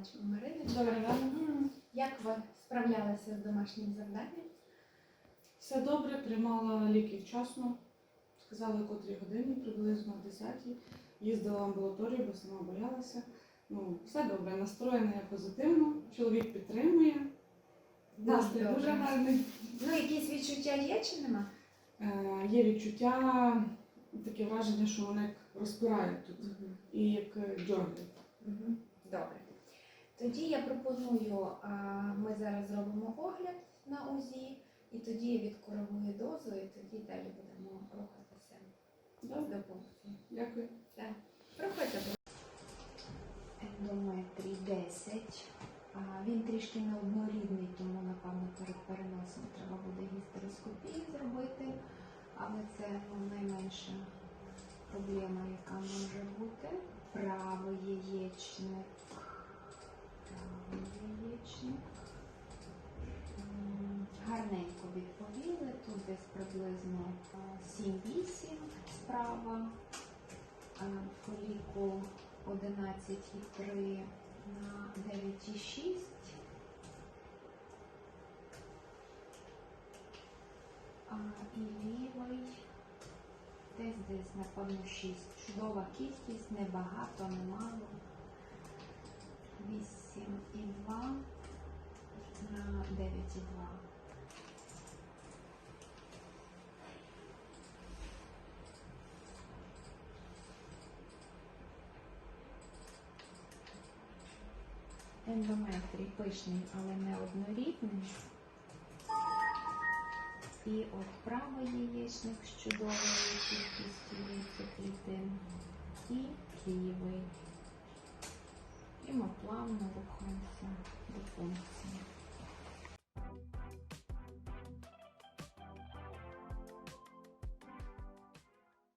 бачимо Мариночка. Добрий день. Як ви справлялися з домашнім завданням? Все добре, приймала ліки вчасно. Сказали, котрій годині, приблизно в 10 Їздила в амбулаторію, бо сама боялася. Ну, все добре, настроєна я позитивно. Чоловік підтримує. Настрій Дуже дуже гарний. Ну, якісь відчуття є чи нема? Е, є відчуття, таке враження, що вони розпирають тут і як е, дьоргають. Мгм. Добре. Тоді я пропоную, ми зараз зробимо огляд на УЗІ, і тоді я відкоригую дозу, і тоді далі будемо рухатися Добре, до пункту. дякую. Проходьте. Ендометрій 10. Він трішки неоднорідний, тому, напевно, перед переносом треба буде гістероскопію зробити. Але це ну, найменша проблема, яка може бути. Правий яєчник. Правий яєчник. М, Гарненько відповіли. Тут десь приблизно а, 7-8 справа. Фолікул 11,3 на 9,6. А, і лівий десь десь, напевно, 6. Чудова кількість, небагато, немало. 8,2 на 9,2. Ендометрій пишний, але не однорідний. І от правий яєчник з чудовою кількістю яйцеклітин. І лівий. І ми плавно рухаємося до